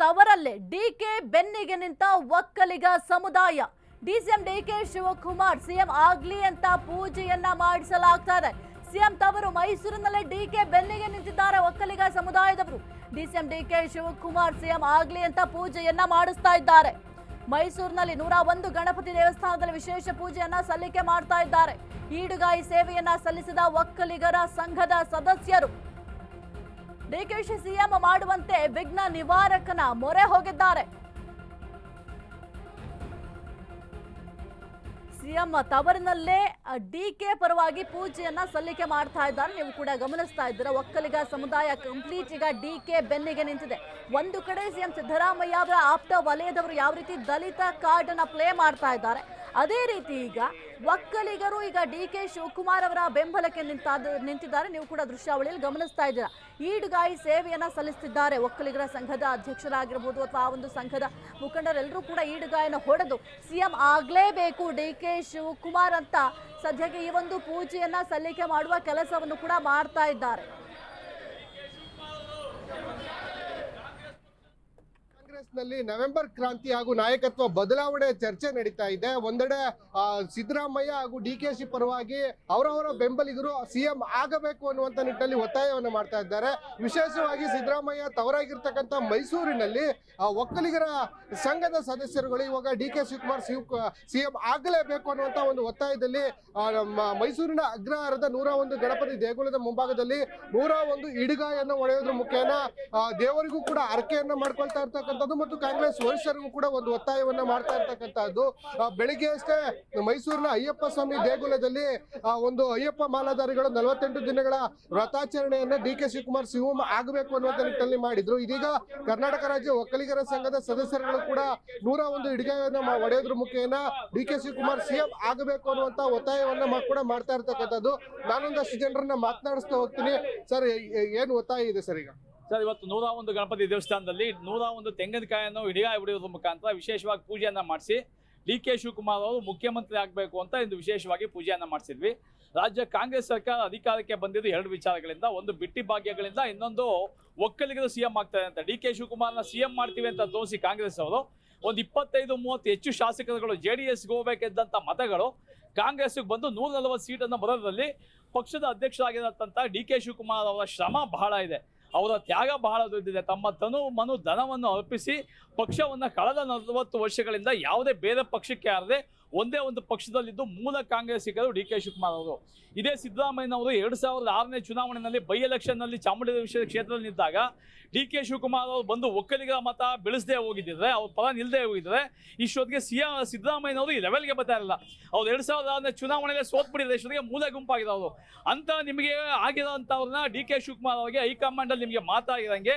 ತವರಲ್ಲೇ DK ಬೆನ್ನಿಗೆ ನಿಂತ ಒಕ್ಕಲಿಗ ಸಮುದಾಯ. ಡಿಸಿಎಂ ಡಿಕೆ ಶಿವಕುಮಾರ್ ಸಿಎಂ ಆಗ್ಲಿ ಅಂತ ಪೂಜೆಯನ್ನ ಮಾಡಿಸಲಾಗ್ತಾ ಇದೆ ಸಿಎಂ ತವರು ಮೈಸೂರಿನಲ್ಲೇ ಡಿಕೆ ಬೆನ್ನಿಗೆ ನಿಂತಿದ್ದಾರೆ ಒಕ್ಕಲಿಗ ಸಮುದಾಯದವರು. ಡಿಸಿಎಂ ಡಿಕೆ ಶಿವಕುಮಾರ್ ಸಿಎಂ ಆಗ್ಲಿ ಅಂತ ಪೂಜೆಯನ್ನ ಮಾಡಿಸ್ತಾ ಇದ್ದಾರೆ ಮೈಸೂರಿನಲ್ಲಿ ನೂರ ಒಂದು ಗಣಪತಿ ದೇವಸ್ಥಾನದಲ್ಲಿ ವಿಶೇಷ ಪೂಜೆಯನ್ನ ಸಲ್ಲಿಕೆ ಮಾಡ್ತಾ ಇದ್ದಾರೆ ಈಡುಗಾಯಿ ಸೇವೆಯನ್ನ ಸಲ್ಲಿಸಿದ ಒಕ್ಕಲಿಗರ ಸಂಘದ ಸದಸ್ಯರು. ಡಿಕೆಶಿ ಸಿಎಂ ಮಾಡುವಂತೆ ವಿಘ್ನ ನಿವಾರಕನ ಮೊರೆ ಹೋಗಿದ್ದಾರೆ. ಸಿಎಂ ತವರಿನಲ್ಲೇ ಡಿ ಕೆ ಪರವಾಗಿ ಪೂಜೆಯನ್ನ ಸಲ್ಲಿಕೆ ಮಾಡ್ತಾ ಇದ್ದಾರೆ. ನೀವು ಕೂಡ ಗಮನಿಸ್ತಾ ಇದ್ದೀರಾ, ಒಕ್ಕಲಿಗ ಸಮುದಾಯ ಕಂಪ್ಲೀಟ್ ಈಗ ಡಿ ಕೆ ಬೆನ್ನಿಗೆ ನಿಂತಿದೆ. ಒಂದು ಕಡೆ ಸಿಎಂ ಸಿದ್ದರಾಮಯ್ಯ ಅವರ ಆಪ್ತ ವಲಯದವರು ಯಾವ ರೀತಿ ದಲಿತ ಕಾರ್ಡ್ ಅನ್ನ ಪ್ಲೇ ಮಾಡ್ತಾ ಇದ್ದಾರೆ, ಅದೇ ರೀತಿ ಈಗ ಒಕ್ಕಲಿಗರು ಈಗ ಡಿ ಕೆ ಶಿವಕುಮಾರ್ ಅವರ ಬೆಂಬಲಕ್ಕೆ ನಿಂತ, ನಿಂತಿದ್ದಾರೆ. ನೀವು ಕೂಡ ದೃಶ್ಯಾವಳಿಯಲ್ಲಿ ಗಮನಿಸ್ತಾ ಇದ್ದೀರಾ. ಈಡುಗಾಯಿ ಸೇವೆಯನ್ನ ಸಲ್ಲಿಸುತ್ತಿದ್ದಾರೆ ಒಕ್ಕಲಿಗರ ಸಂಘದ ಅಧ್ಯಕ್ಷರಾಗಿರ್ಬೋದು ಅಥವಾ ಆ ಒಂದು ಸಂಘದ ಮುಖಂಡರೆಲ್ಲರೂ ಕೂಡ ಈಡುಗಾಯನ ಹೊಡೆದು ಸಿಎಂ ಆಗ್ಲೇಬೇಕು, ಡಿ ಕೆ ಶಿವಕುಮಾರ್ ಅಂತ ಸದ್ಯಕ್ಕೆ ಈ ಒಂದು ಪೂಜೆಯನ್ನ ಸಲ್ಲಿಕೆ ಮಾಡುವ ಕೆಲಸವನ್ನು ಕೂಡ ಮಾಡ್ತಾ ಇದ್ದಾರೆ. ಕಾಂಗ್ರೆಸ್ನಲ್ಲಿ ನವೆಂಬರ್ ಕ್ರಾಂತಿ ಹಾಗೂ ನಾಯಕತ್ವ ಬದಲಾವಣೆ ಚರ್ಚೆ ನಡೀತಾ ಇದೆ. ಒಂದೆಡೆ ಸಿದ್ದರಾಮಯ್ಯ ಹಾಗೂ ಡಿ ಕೆ ಸಿ ಪರವಾಗಿ ಅವರವರ ಬೆಂಬಲಿಗರು ಸಿಎಂ ಆಗಬೇಕು ಅನ್ನುವಂತ ನಿಟ್ಟಿನಲ್ಲಿ ಒತ್ತಾಯವನ್ನು ಮಾಡ್ತಾ ಇದ್ದಾರೆ. ವಿಶೇಷವಾಗಿ ಸಿದ್ದರಾಮಯ್ಯ ತವರಾಗಿರ್ತಕ್ಕಂಥ ಮೈಸೂರಿನಲ್ಲಿ ಒಕ್ಕಲಿಗರ ಸಂಘದ ಸದಸ್ಯರುಗಳು ಇವಾಗ D K Shivakumar Shiva CM ಆಗಲೇಬೇಕು ಅನ್ನುವಂತ ಒಂದು ಒತ್ತಾಯದಲ್ಲಿ ಮೈಸೂರಿನ ಅಗ್ರಹಾರದ ನೂರ ಒಂದು ಗಣಪತಿ ದೇಗುಲದ ಮುಂಭಾಗದಲ್ಲಿ ನೂರ ಒಂದು ಇಡಿಗಾಯನ್ನು ಒಡೆಯೋದ್ರ ಮುಖೇನ ದೇವರಿಗೂ ಕೂಡ ಅರಕೆಯನ್ನು ಮಾಡ್ಕೊಳ್ತಾ ಇರ್ತಕ್ಕಂಥದ್ದು ಮತ್ತು ಕಾಂಗ್ರೆಸ್ ವರಿಷ್ಠರಿಗೂ ಕೂಡ ಒಂದು ಒತ್ತಾಯವನ್ನ ಮಾಡ್ತಾ ಇರ್ತಕ್ಕಂಥದ್ದು. ಬೆಳಿಗ್ಗೆ ಅಷ್ಟೇ ಮೈಸೂರಿನ ಅಯ್ಯಪ್ಪ ಸ್ವಾಮಿ ದೇಗುಲದಲ್ಲಿ ಒಂದು ಅಯ್ಯಪ್ಪ ಮಾಲಾಧಾರಿಗಳು ನಲವತ್ತೆಂಟು ದಿನಗಳ ವ್ರತಾಚರಣೆಯನ್ನ ಡಿ ಕೆ ಶಿವಕುಮಾರ್ ಸಿಎಂ ಆಗಬೇಕು ಅನ್ನುವಂತ ನಿಟ್ಟಿನಲ್ಲಿ ಮಾಡಿದ್ರು. ಇದೀಗ ಕರ್ನಾಟಕ ರಾಜ್ಯ ಒಕ್ಕಲಿಗರ ಸಂಘದ ಸದಸ್ಯರುಗಳು ಕೂಡ ನೂರ ಒಂದು ಇಡುಗೆಯನ್ನ ಒಡೆಯದ್ರ ಮುಖೇನ ಡಿ ಕೆ ಶಿವಕುಮಾರ್ ಸಿಎಂ ಆಗಬೇಕು ಅನ್ನುವಂತ ಒತ್ತಾಯವನ್ನ ಕೂಡ ಮಾಡ್ತಾ ಇರ್ತಕ್ಕಂಥದ್ದು. ನಾನೊಂದಷ್ಟು ಜನರನ್ನ ಮಾತನಾಡಿಸ್ತಾ ಹೋಗ್ತೀನಿ. ಸರ್ ಏನು ಒತ್ತಾಯ ಇದೆ ಸರ್ ಈಗ? ಸರ್, ಇವತ್ತು ನೂರ ಒಂದು ಗಣಪತಿ ದೇವಸ್ಥಾನದಲ್ಲಿ ನೂರ ಒಂದು ತೆಂಗಿನಕಾಯನ್ನು ಹಿಡಿಗಾಯಿ ಬಿಡುವುದರ ಮುಖಾಂತರ ವಿಶೇಷವಾಗಿ ಪೂಜೆಯನ್ನು ಮಾಡಿಸಿ ಡಿ ಕೆ ಶಿವಕುಮಾರ್ ಅವರು ಮುಖ್ಯಮಂತ್ರಿ ಆಗಬೇಕು ಅಂತ ಇಂದು ವಿಶೇಷವಾಗಿ ಪೂಜೆಯನ್ನು ಮಾಡಿಸಿದ್ವಿ. ರಾಜ್ಯ ಕಾಂಗ್ರೆಸ್ ಸರ್ಕಾರ ಅಧಿಕಾರಕ್ಕೆ ಬಂದಿದ್ದು ಎರಡು ವಿಚಾರಗಳಿಂದ, ಒಂದು ಬಿಟ್ಟಿ ಭಾಗ್ಯಗಳಿಂದ, ಇನ್ನೊಂದು ಒಕ್ಕಲಿಗರು ಸಿಎಂ ಆಗ್ತಾರೆ ಅಂತ. ಡಿ ಕೆ ಶಿವಕುಮಾರ್ನ ಸಿಎಂ ಮಾಡ್ತೀವಿ ಅಂತ ತೋರಿಸಿ ಕಾಂಗ್ರೆಸ್ ಅವರು, ಒಂದು ಇಪ್ಪತ್ತೈದು, ಮೂವತ್ತು ಹೆಚ್ಚು ಶಾಸಕರುಗಳು ಜೆ ಡಿ ಎಸ್ಗೆ ಹೋಗಬೇಕಿದ್ದಂಥ ಮತಗಳು ಕಾಂಗ್ರೆಸ್ಗೆ ಬಂದು ನೂರ ನಲವತ್ತು ಸೀಟನ್ನು ಬರೋದ್ರಲ್ಲಿ ಪಕ್ಷದ ಅಧ್ಯಕ್ಷರಾಗಿರತಕ್ಕಂಥ ಡಿ ಕೆ ಶಿವಕುಮಾರ್ ಅವರ ಶ್ರಮ ಬಹಳ ಇದೆ. ಅವರ ತ್ಯಾಗ ಬಹಳ ದೊಡ್ಡಿದೆ ತಮ್ಮ ತನು ಮನು ಧನವನ್ನು ಅರ್ಪಿಸಿ ಪಕ್ಷವನ್ನು ಕಳೆದ ನಲವತ್ತು ವರ್ಷಗಳಿಂದ ಯಾವುದೇ ಬೇರೆ ಪಕ್ಷಕ್ಕೆ ಯಾರದೆ ಒಂದೇ ಒಂದು ಪಕ್ಷದಲ್ಲಿದ್ದು ಮೂಲ ಕಾಂಗ್ರೆಸ್ಸಿಗರು ಡಿ ಕೆ ಶಿವಕುಮಾರ್ ಅವರು. ಇದೇ ಸಿದ್ದರಾಮಯ್ಯನವರು ಎರಡು ಸಾವಿರದ ಆರನೇ ಚುನಾವಣೆಯಲ್ಲಿ ಬೈ ಎಲೆಕ್ಷನ್ನಲ್ಲಿ ಚಾಮುಂಡೇಶ್ವರಿ ಕ್ಷೇತ್ರದಲ್ಲಿ ನಿಂತಾಗ ಡಿ ಕೆ ಶಿವಕುಮಾರ್ ಅವರು ಬಂದು ಒಕ್ಕಲಿಗರ ಮತ ಬೆಳೆಸದೇ ಹೋಗಿದ್ದಿದ್ರೆ, ಅವ್ರ ಪರ ನಿಲ್ಲದೆ ಹೋಗಿದ್ರೆ ಇಷ್ಟೊತ್ತಿಗೆ ಸಿ ಎಂ ಸಿದ್ದರಾಮಯ್ಯನವರು ಈ ಲೆವೆಲ್ಗೆ ಬರ್ತಾ ಇರಲಿಲ್ಲ. ಅವ್ರು ಎರಡು ಸಾವಿರದ ಆರನೇ ಚುನಾವಣೆಯಲ್ಲಿ ಸೋತ್ಬಿಟ್ಟಿದ್ದಾರೆ ಇಷ್ಟೊತ್ತಿಗೆ ಮೂಲ ಗುಂಪಾಗಿರೋರು ಅಂತ ನಿಮಗೆ ಆಗಿರೋಂಥವ್ರನ್ನ ಡಿ ಕೆ ಶಿವಕುಮಾರ್ ಅವರಿಗೆ ಹೈಕಮಾಂಡಲ್ಲಿ ನಿಮಗೆ ಮಾತಾಗಿರಂಗೆ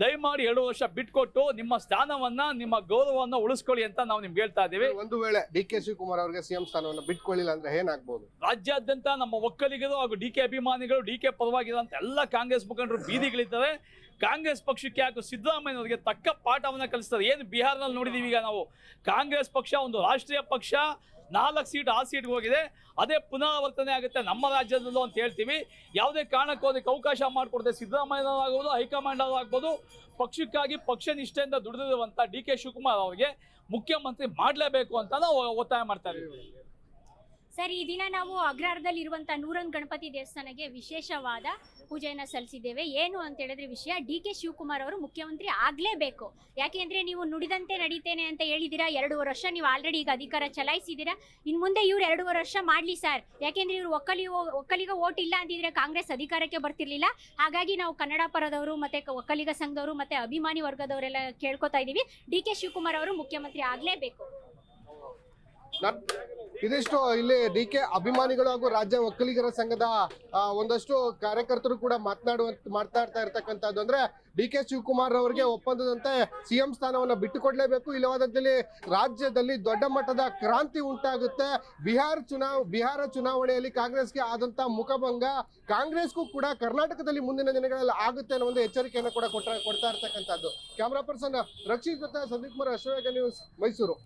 ದಯಮಾಡಿ ಎರಡು ವರ್ಷ ಬಿಟ್ಕೊಟ್ಟು ನಿಮ್ಮ ಸ್ಥಾನವನ್ನ ನಿಮ್ಮ ಗೌರವವನ್ನ ಉಳಿಸ್ಕೊಳ್ಳಿ ಅಂತ ನಾವು ನಿಮ್ಗೆ ಹೇಳ್ತಾ ಇದ್ದೀವಿ. ಒಂದು ವೇಳೆ ಡಿ ಕೆ ಶಿವಕುಮಾರ್ ಅವರಿಗೆ ಸಿಎಂ ಸ್ಥಾನವನ್ನು ಬಿಟ್ಕೊಳ್ಳಿಲ್ಲ ಅಂದ್ರೆ ಏನಾಗ್ಬಹುದು ರಾಜ್ಯಾದ್ಯಂತ ನಮ್ಮ ಒಕ್ಕಲಿಗರು ಹಾಗೂ ಡಿ ಕೆ ಅಭಿಮಾನಿಗಳು ಡಿ ಕೆ ಪರವಾಗಿರುವಂತ ಎಲ್ಲ ಕಾಂಗ್ರೆಸ್ ಮುಖಂಡರು ಬೀದಿಗಳಿದ್ದಾರೆ. ಕಾಂಗ್ರೆಸ್ ಪಕ್ಷಕ್ಕೆ ಯಾಕೆ ಸಿದ್ದರಾಮಯ್ಯನವರಿಗೆ ತಕ್ಕ ಪಾಠವನ್ನ ಕಲಿಸ್ತಾರೆ. ಏನು ಬಿಹಾರ್ನಲ್ಲಿ ನೋಡಿದೀವಿ ಈಗ ನಾವು. ಕಾಂಗ್ರೆಸ್ ಪಕ್ಷ ಒಂದು ರಾಷ್ಟ್ರೀಯ ಪಕ್ಷ. ನಾಲ್ಕು ಸೀಟ್ ಆ ಸೀಟ್ಗೆ ಹೋಗಿದೆ. ಅದೇ ಪುನರಾವರ್ತನೆ ಆಗುತ್ತೆ ನಮ್ಮ ರಾಜ್ಯದಲ್ಲೂ ಅಂತ ಹೇಳ್ತೀವಿ. ಯಾವುದೇ ಕಾರಣಕ್ಕೂ ಅದಕ್ಕೆ ಅವಕಾಶ ಮಾಡಿಕೊಡದೆ ಸಿದ್ದರಾಮಯ್ಯನವರಾಗ್ಬೋದು ಹೈಕಮಾಂಡ್ ಆಗ್ಬೋದು, ಪಕ್ಷಕ್ಕಾಗಿ ಪಕ್ಷ ನಿಷ್ಠೆಯಿಂದ ದುಡಿದಿರುವಂಥ ಡಿ ಕೆ ಶಿವಕುಮಾರ್ ಅವರಿಗೆ ಮುಖ್ಯಮಂತ್ರಿ ಮಾಡಲೇಬೇಕು ಅಂತ ನಾವು ಒತ್ತಾಯ ಮಾಡ್ತಾ ಇದ್ದೀವಿ. ಸರ್, ಈ ದಿನ ನಾವು ಅಗ್ರಹಾರದಲ್ಲಿ ಇರುವಂತಹ ನೂರೊಂದು ಗಣಪತಿ ದೇವಸ್ಥಾನಕ್ಕೆ ವಿಶೇಷವಾದ ಪೂಜೆಯನ್ನು ಸಲ್ಲಿಸಿದ್ದೇವೆ. ಏನು ಅಂತ ಹೇಳಿದ್ರೆ ವಿಷಯ, ಡಿ ಕೆ ಶಿವಕುಮಾರ್ ಅವರು ಮುಖ್ಯಮಂತ್ರಿ ಆಗಲೇಬೇಕು. ಯಾಕೆಂದ್ರೆ ನೀವು ನುಡಿದಂತೆ ನಡೀತೇನೆ ಅಂತ ಹೇಳಿದ್ದೀರಾ? ಎರಡೂವರೆ ವರ್ಷ ನೀವು ಆಲ್ರೆಡಿ ಈಗ ಅಧಿಕಾರ ಚಲಾಯಿಸಿದ್ದೀರಾ? ಇನ್ನು ಮುಂದೆ ಇವ್ರು ಎರಡೂವರೆ ವರ್ಷ ಮಾಡಲಿ ಸರ್. ಯಾಕೆಂದ್ರೆ ಇವ್ರು ಒಕ್ಕಲಿ ಒಕ್ಕಲಿಗ ಓಟ್ ಇಲ್ಲ ಅಂತಿದ್ರೆ ಕಾಂಗ್ರೆಸ್ ಅಧಿಕಾರಕ್ಕೆ ಬರ್ತಿರ್ಲಿಲ್ಲ. ಹಾಗಾಗಿ ನಾವು ಕನ್ನಡ ಪರದವರು ಮತ್ತೆ ಒಕ್ಕಲಿಗ ಸಂಘದವರು ಮತ್ತೆ ಅಭಿಮಾನಿ ವರ್ಗದವರೆಲ್ಲ ಕೇಳ್ಕೊತಾ ಇದೀವಿ ಡಿ ಕೆ ಶಿವಕುಮಾರ್ ಅವರು ಮುಖ್ಯಮಂತ್ರಿ ಆಗಲೇಬೇಕು. ಇದಿಷ್ಟು ಇಲ್ಲಿ ಡಿ ಕೆ ಅಭಿಮಾನಿಗಳು ಹಾಗೂ ರಾಜ್ಯ ಒಕ್ಕಲಿಗರ ಸಂಘದ ಒಂದಷ್ಟು ಕಾರ್ಯಕರ್ತರು ಕೂಡ ಮಾತನಾಡುವಂತ ಇರ್ತಾ ಇರ್ತಕ್ಕಂಥದ್ದು. ಅಂದ್ರೆ ಡಿ ಕೆ ಶಿವಕುಮಾರ್ ಅವರಿಗೆ ಒಪ್ಪಂದದಂತೆ ಸಿಎಂ ಸ್ಥಾನವನ್ನ ಬಿಟ್ಟುಕೊಡ್ಲೇಬೇಕು. ಇಲ್ಲವಾದಲ್ಲಿ ರಾಜ್ಯದಲ್ಲಿ ದೊಡ್ಡ ಮಟ್ಟದ ಕ್ರಾಂತಿ ಉಂಟಾಗುತ್ತೆ. ಬಿಹಾರ ಚುನಾವ್, ಬಿಹಾರ ಚುನಾವಣೆಯಲ್ಲಿ ಕಾಂಗ್ರೆಸ್ಗೆ ಆದಂತ ಮುಖಭಂಗ ಕಾಂಗ್ರೆಸ್ಗೂ ಕೂಡ ಕರ್ನಾಟಕದಲ್ಲಿ ಮುಂದಿನ ದಿನಗಳಲ್ಲಿ ಆಗುತ್ತೆ ಅನ್ನೋ ಒಂದು ಎಚ್ಚರಿಕೆಯನ್ನು ಕೂಡ ಕೊಟ್ಟ ಕೊಡ್ತಾ ಇರ್ತಕ್ಕಂಥದ್ದು. ಕ್ಯಾಮ್ರಾ ಪರ್ಸನ್ ರಕ್ಷಿತ್ ಜೊತೆ ಸಂದೀಪ್ ಕುಮಾರ್ ಅಶ್ವಗ ನ್ಯೂಸ್ ಮೈಸೂರು.